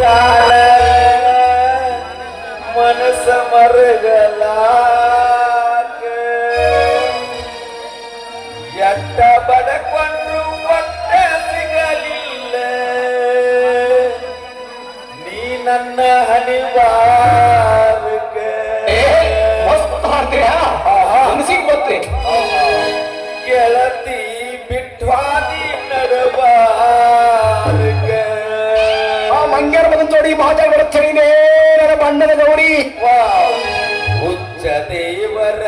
ತಾಳ ಮನಸ್ಸ ಮರಗಲಾಕ. ಎಟ್ಟ ಬಡಕೊಂಡ್ರು ನೀ ನನ್ನ ಹಣಿವಾರಕ ಗೌರಿ. ಉಚ್ಚ ದೇವರ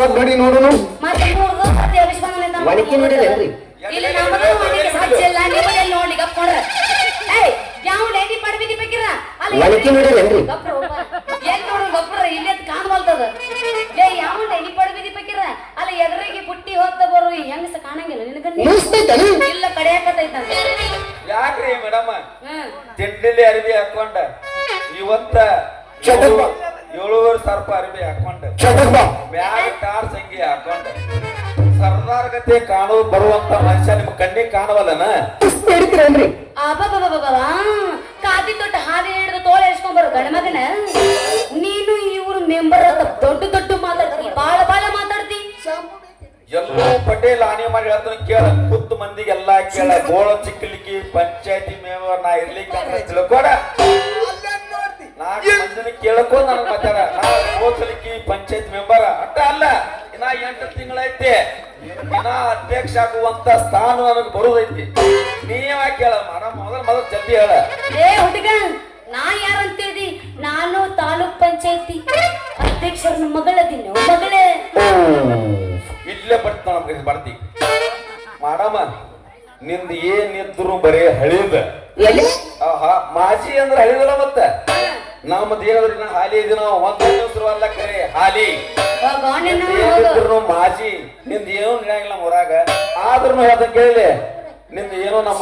ಸ್ವಲ್ಪ ನೋಡಿ ನೋಡುನು? ಒಣಗಿ ನೋಡಿರೇನ್ರಿ? ಇಲ್ಲ ನಮ್ಮದು ಮನೆಗೆ ಸಾಧ್ಯ ಇಲ್ಲ. ನಿಮ್ಮದೇ ನೋಡಿ ಗಪ್ಕೊಂಡ್ರ ಏಯ್ ಯಾವ ಲೇಡಿ ಪಡ್ಬಿದಿ ಬೇಕಿರ? ಅಲ್ಲ ಒಣಗಿ ನೋಡಿರೇನ್ರಿ? ಗಪ್ರ ಎಲ್ಲಿ ನೋಡು ಗಪ್ರ ಇಲ್ಲೇ ಕಾಣವಲ್ತದ ಏ ಯಾವ ಲೇಡಿ ಪಡ್ಬಿದಿ ಬೇಕಿರ? ಅಲ್ಲ ಎದುರಿಗೆ ಬುಟ್ಟಿ ಹೊತ್ತ ಬರು ಈ ಹೆಂಗಸ ಕಾಣಂಗಿಲ್ಲ ನಿನಗನ್ನ ಇಲ್ಲ ಕಡಿಯಾಕತೈತಂತ ಯಾಕ್ರಿ ಮೇಡಮ್? ಹ್ಮ್. ತಿಂಡಿಲಿ ಅರಿವಿ ಹಾಕೊಂಡ. ಇವತ್ತ ಚಟಪ್ಪ. ಏಳುವರೆ ರೂಪಾಯಿ ಅರ್ಬಿ ಹಾಕೊಂಡ. ಚಟಕ್ ಬಾ ಮ್ಯಾಲ ಟಾರ್ ಸಂಗಿ ಹಾಕೊಂಡ. ಸರ್ದಾರ್ ಗತೆ ಕಾಣೋ ಬರುವಂತ ಮನುಷ್ಯ ನಿಮ್ ಕಣ್ಣಿಗೆ ಕಾಣವಲ್ಲನ. ಕಾದಿ ತೊಟ್ಟ ಹಾದಿ ಹಿಡಿದು ತೋಳ ಎಸ್ಕೊಂಡ್ ಬರೋ ಗಣ ಮಗನ. ನೀನು ಇವ್ರು ಮೆಂಬರ್ ಅಂತ ದೊಡ್ಡ ದೊಡ್ಡ ಮಾತಾಡ್ತಿ ಬಾಳ ಬಾಳ ಮಾತಾಡ್ತಿ. ಎಲ್ಲ ಪಟೇಲ್ ಆನೆ ಮಾಡಿ ಹೇಳ್ತಾನೆ ಕೇಳ ಕುತ್ತು ಮಂದಿಗೆಲ್ಲ ಕೇಳ ಗೋಳ ಚಿಕ್ಕಲಿಕ್ಕಿ ಪಂಚಾಯತಿ ಮೇವರ್ ನಾ ಇರ್ಲಿಕ್ಕೆ ಅಂತ ತಿಳ್ಕೊಡ. ಕೇಳಕೋ ನನಗ್ ಮಾತಾಡ ನಾ ಗೋಸಲಿಕ್ಕಿ ಪಂಚಾಯತ್ ಮೆಂಬರ್. ಅಟ್ಟ ಅಲ್ಲ ಇನ್ನ ಎಂಟು ತಿಂಗಳೈತಿ. ಇನ್ನ ಅಧ್ಯಕ್ಷ ಆಗುವಂತ ಸ್ಥಾನ ನನಗೆ ಬರುದೈತಿ. ನೀವ ಕೇಳ ಮಾಡ ಮೊದಲ ಮೊದಲ್ ಜಲ್ದಿ ಹೇಳ. ಏ ಹುಡುಗ ನಾ ಯಾರಂತೇಳಿ ನಾನು ತಾಲೂಕ್ ಪಂಚಾಯತಿ ಅಧ್ಯಕ್ಷರ ಮಗಳದಿನ ಮಗಳೇ. ಇಲ್ಲೇ ಬರ್ತಾನ ನಮ್ಗೆ ಬರ್ತಿ. ಮಾಡಮ್ಮ ನಿಂದ ಏನಿದ್ರು ಬರೇ ಹಳಿದ. ಮಾಜಿ ಅಂದ್ರೆ ಹಳಿದಲ್ಲ ಮತ್ತ? ನಮ್ಮದ್ ಏನಾದ್ರಿ ನಾ ಹಾಲಿ ಇದನ್ನ ನಾವು ಒಂದ್ ಹೆಸರು ಅಲ್ಲ ಕರೆ ಹಾಲಿ. ಮಾಜಿ ನಿಂದ ಏನೂ ನಡೆಯಂಗಿಲ್ಲ ಊರಾಗ. ಆದ್ರೂ ಹೇಳ್ದ ಕೇಳಿ. ನಿಂದ ಏನೋ ನಮ್ಮ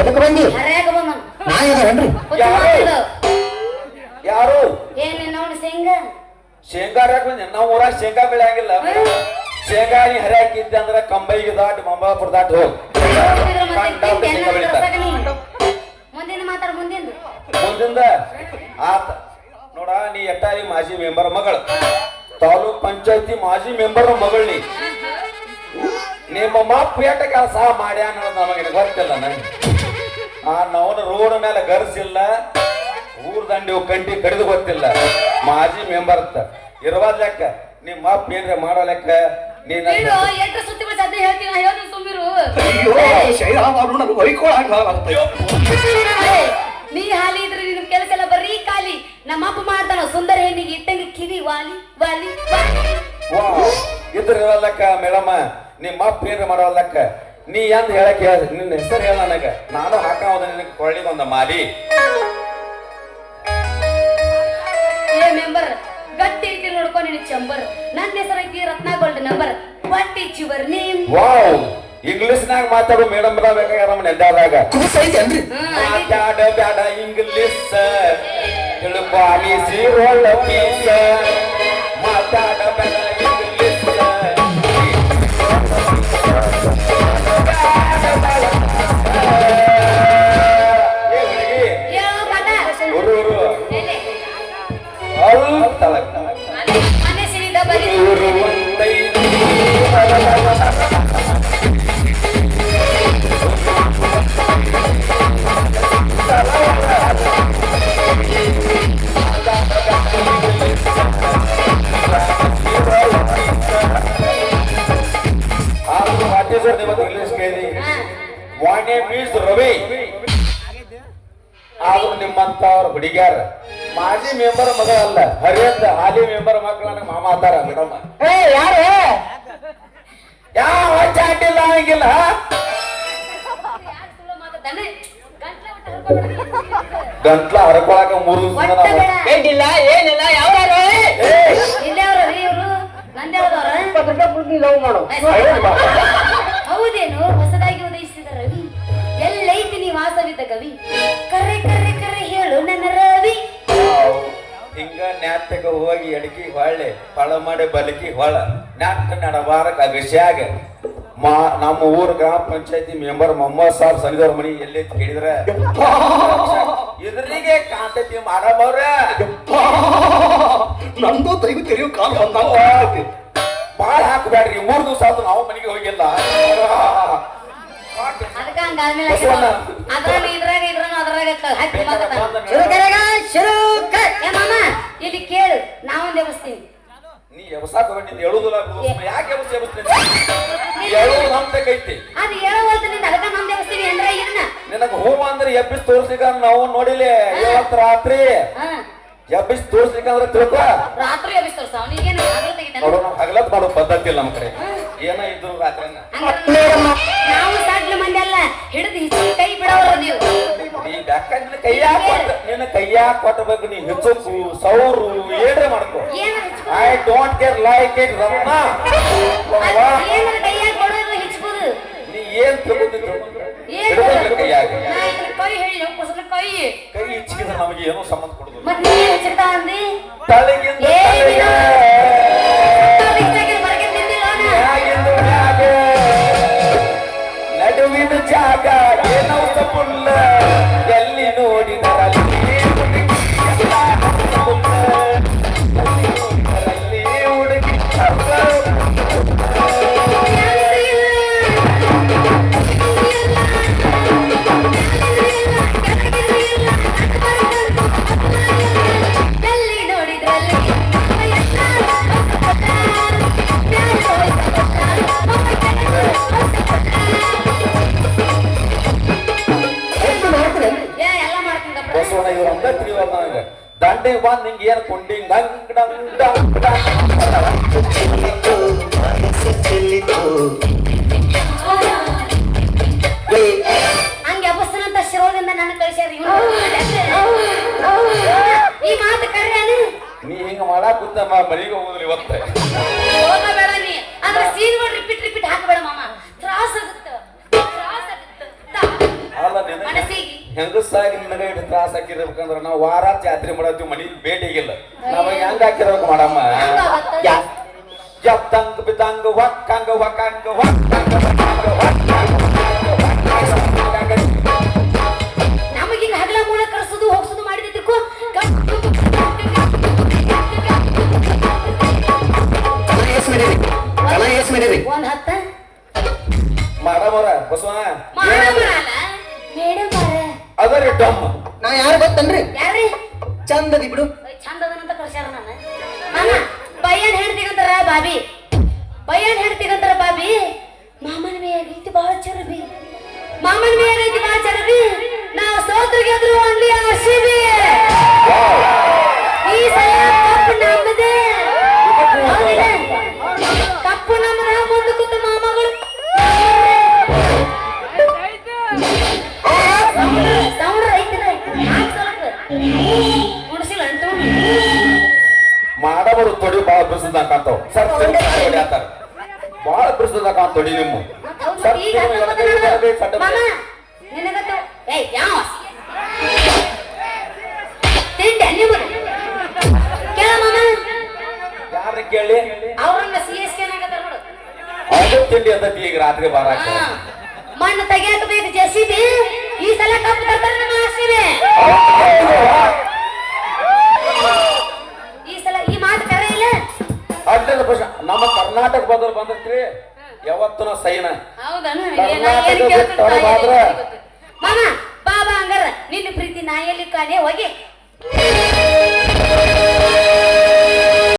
ಎದಕ್ ಬಂದಿ? ನಾ ಯಾರು? ಶೇಂಗಾ? ಶೇಂಗಾ ಹರ್ಯಾಕ್ ಬಂದೆ? ನಾವು ಊರಾಗ ಶೇಂಗಾ ಬೆಳೆಯಂಗಿಲ್ಲ. ಶೇಂಗಾ ನೀ ಹರ್ಯಾಕಿದ್ದೆ ಅಂದ್ರೆ ಕಂಬೈಗೆ ದಾಟಿ ಮಂಬಾಪುರ ದಾಟಿ ಹೋಗ್ ಮಾತಾಡ ಮುಂದಿಂದ. ಮುಂದಿಂದ ಆತ ನೋಡ ನೀ ಎಟ್ಟಾರಿ ಮಾಜಿ ಮೆಂಬರ್ ಮಗಳ. ತಾಲೂಕ್ ಪಂಚಾಯತಿ ಮಾಜಿ ಮೆಂಬರ್ ಮಗಳು ನೀ. ನಿಮ್ಮ ಮಪ್ಪ ಎಟ್ಟ ಕೆಲಸ ಮಾಡ್ಯಾನ ನಮಗೆ ಗೊತ್ತಿಲ್ಲ ನನಗೆ ಆ ನವನ ರೋಡ್ ಮೇಲೆ ಗರ್ಸಿಲ್ಲ ಊರ್ ದಂಡಿ ಕಂಟಿ ಕಡಿದು ಗೊತ್ತಿಲ್ಲ. ಮಾಜಿ ಮೆಂಬರ್ ಅಂತ ಇರವಾದ ಲೆಕ್ಕ ನಿಮ್ಮ ಮಾಪ್ ಏನ್ರ ಮಾಡೋ ಲೆಕ್ಕ ನೀನು ಹೇಳ್ತೀನಿ. ಅಯ್ಯೋ ಹೊಯ್ಕೊಳಂಗ ನೀ ಹಾಲಿ ಇದ್ರೆ ನಿನ್ ಕೆಲಸ ಎಲ್ಲ ಬರೀ ಖಾಲಿ. ನಮ್ಮ ಅಪ್ಪ ಮಾಡ್ತಾನ ಸುಂದರ ಹೆಣ್ಣಿಗೆ ಇಟ್ಟಂಗೆ ಕಿವಿ ವಾಲಿ ವಾಲಿ ಇದ್ರ ಇರಲ್ಲಕ್ಕ ಮೇಡಮ್ಮ ನಿಮ್ಮ ಅಪ್ಪ ಏನ್ ಮಾಡೋ ನೀ ಎಂದ್ ಹೇಳಕ್ ಹೇಳ ನಿನ್ನ ಹೆಸರು ಹೇಳ ನನಗ. ನಾನು ಹಾಕಾವದ ನಿನಗೆ ಕೊಳ್ಳಿಗೊಂದ ಮಾಲಿ. ಏ ಮೆಂಬರ್ ಗಟ್ಟಿ ಐತಿ ನೋಡ್ಕೊ ನಿನ್ ಚಂಬರ್. ನನ್ನ ಹೆಸರಾಗಿ ಐತಿ Ratna gold number. What is your name. Wow. English ನಾಗ ಮಾತಾಡೋ ಮೇಡಮ್ ನಮ್ಮ ನೆದ್ದಾದಾಗ ಕೂಸೈತೇನ್ರಿ ಮಾತಾಡ ಬ್ಯಾಡ ಇಂಗ್ಲಿಷ್ ತಿಳ್ಕೊ ಅನಿಸಿ ಒಳ್ಳ ಪೀಸ ಮಾತಾಡ ಬೇಡ ಇಂಗ್ಲಿಷ್ ಏ ಹುಡುಗಿ. ಹೇಳು ಕಾಟ ಉರು ಉರು ಎಲ್ಲಿ? ಅಲ್ ತಳಕ್. Name is Ravi. ಆದ್ರೂ ನಿಮ್ಮಂತ ಅವ್ರ ಹುಡುಗ್ಯಾರ. ಮಾಜಿ ಮೆಂಬರ್ ಮಗ ಅಲ್ಲ ಹರಿಯಂತ ಹಾಲಿ ಮೆಂಬರ್ ಮಕ್ಕಳ ನನಗೆ ಮಾಮ ಅಂತಾರ ಮೇಡಮ್. ಏ ಯಾರು? ಯಾವ ಹಂಗಿಲ್ಲ ಸುಳ್ಳು ಮಾತಾಡ್ತಾನೆ? ಗಂಟ್ಲ ಹರ್ಕೊಳಕ ಮೂರು. ಏನಿಲ್ಲ ಏನಿಲ್ಲ ಯಾವ ನಂದೇ ಲವ್ ಮಾಡು ಹೌದೇನು ಹೊಸದಾಗಿ ಕವಿ. ಕರೆ ಕರೆ ಕರೆ ಹೇಳು ನನ್ನ ರವಿ. ಹಿಂಗ ನ್ಯಾತಕ ಹೋಗಿ ಅಡಿಕೆ ಹೊಳ್ಳೆ ಪಳ ಮಾಡಿ ಬಲಕಿ ಹೊಳ ನ್ಯಾತ ನಡಬಾರಕ ಅಗಸ್ಯಾಗ ಮಾ ನಮ್ಮ ಊರ ಗ್ರಾಮ ಪಂಚಾಯತಿ ಮೆಂಬರ್ ಮೊಹಮ್ಮದ್ ಸಾಬ್ ಸಲಿದವ್ರ ಮನಿ ಎಲ್ಲಿ ಕೇಳಿದ್ರ ಇದ್ರಿಗೆ ಕಾಂತತಿ ಮಾಡಬವ್ರ? ನಂದು ತೆಗೆದು ತೆರೆಯೋ ಕಾಲ ಬಂದಾಗ ಬಾಳ ಹಾಕಬೇಡ್ರಿ ಮೂರ್ ದಿವಸ ಆದ್ರೂ ನಾವು ಮನೆಗೆ ಹೋಗಿಲ್ಲ. ಅದಕ್ಕ ಹಂಗಾದ್ಮೇಲೆ. ಅದ್ರಾಗ ಇದ್ರಾಗ ಅದ್ರಾಗ ಶುರು ಏ ಮಾಮ ಇಲ್ಲಿ ಕೇಳು. ನಾವೊಂದು ಎಬ್ಸ್ತೀವಿ ನೀ ಎಬ್ಸಾಕ ಹೇಳುದಿಲ್ಲ. ಯಾಕೆ ಎಬ್ಸ್ ಎಬ್ಸ್ತೀನಿ ಹೇಳುದು ಅದು ಹೇಳೋದು ನಿಂದ ಅದಕ್ಕ ನಮ್ದು ದೇವಸ್ಥಾನ ಅಂದ್ರೆ ಇದನ್ನ. ನಿನಗ ಹೂ ಅಂದ್ರೆ ಎಬ್ಬಿಸ್ ತೋರ್ಸ್ಲಿಕ್ಕ ನಾವು ನೋಡಿಲಿ. ಇವತ್ ರಾತ್ರಿ ಎಬ್ಬಿಸಿ ತೋರ್ಸಿಕ ತೋರ್ಸ್ಲಿಕ್ಕಂದ್ರೆ ತಿಳ್ಕೊ. ರಾತ್ರಿ ಅವನಿಗೇನು ಹಗಲು ತೆಗಿತಾನ? ಹಗಲತ್ ಮಾಡೋ ಪದ್ಧತಿ ಇಲ್ಲ ನಮ್ಮ ಕಡೆ. ಏನ ಇದ್ರು ರಾತ್ರಿ ನಿನ್ನ ಬಗ್ಗೆ ಕೊಟ್ಟಬೇಕು ನೀ ಹೆಚ್ಚು ಸೌರು ಏನ್ರ ಮಾಡ್ಕೋ. I don't care like it Ratna ನೀ ಏನ್ ತಗೊಂಡಿದ್ರು ಕೈ ನಾವು ಕೈ. ಕೈ ಇಚ್ಚಿದ್ರೆ ನಮಗೆ ಏನೋ ಸಂಬಂಧ ಬಂದ್ ನಿಂಗೆ ಏನ್ ಕೊಂಡಿಂಗ್ ಡಂಗ್ ಡಂಗ್ ಡಂಗ್ ಡಂಗ್ ಹೆಂಗಸಾಗಿ ನಿನಗೆ ಇಟ್ಟು ತ್ರಾಸ ಹಾಕಿರ್ಬೇಕಂದ್ರ ನಾವು ವಾರ ಜಾತ್ರೆ ಮಾಡತ್ತೀವಿ ಮನಿಗೆ ಭೇಟಿಗಿಲ್ಲ ನಮಗೆ ಹೆಂಗ್ ಹಾಕಿರ್ಬೇಕು ಮಾಡಮ್ಮ? ಹೊಕ್ಕಂಗ್ ಹೊಕ್ಕಂಗ್ ಹೊಕ್ಕಂಗ್ ಹೊಕ್ಕಂಗ್ ಹೊಕ್ಕಂಗ್ ಬಾಬಿ. ಬಯ್ಯನ್ ಹೆಂಡತಿಗಂತಾರ ಬಾಬಿ. ಮಾಮನ ಮೇಯ ರೀತಿ ಬಹಳ ಚರಬಿ. ಮಾಮನ ಮೇಯ ರೀತಿ ಬಹಳ ಚರಬಿ. ನಾವು ಸೋತ್ರಿಗೆ ಅಲ್ಲಿ ಆರ್ಸಿಬಿ ಈ ಅದು ತಿಂಡಿ ಈಗ ರಾತ್ರಿ ಬಾರಾಕ ಹಾ. ಮಣ್ಣು ತೆಗಿಯಕ್ ಬೇಕು ಜೆಸಿಬಿ. ಈ ಸಲ ಕಪ್ಪು ತರ್ತಾರೆ ನಮ್ಮ ಆರ್ಸಿಬಿ ಈ ಸಲ ಈ ಮಾತು ಕರೆ ಇಲ್ಲ. ಅಡ್ಡದ ಬಸ್ ನಮ್ಮ ಕರ್ನಾಟಕ ಬದಲು ಬಂದತ್ರಿ ಯಾವತ್ತೂ ಸೈನ. ಕರ್ನಾಟಕ ಬಿಟ್ಟು? ಮಾಮ ಬಾಬಾ ಹಂಗಾರ. ನಿನ್ನ ಪ್ರೀತಿ ನಾ ಎಲ್ಲಿ ಕಾಣೆ? ಹೋಗಿ.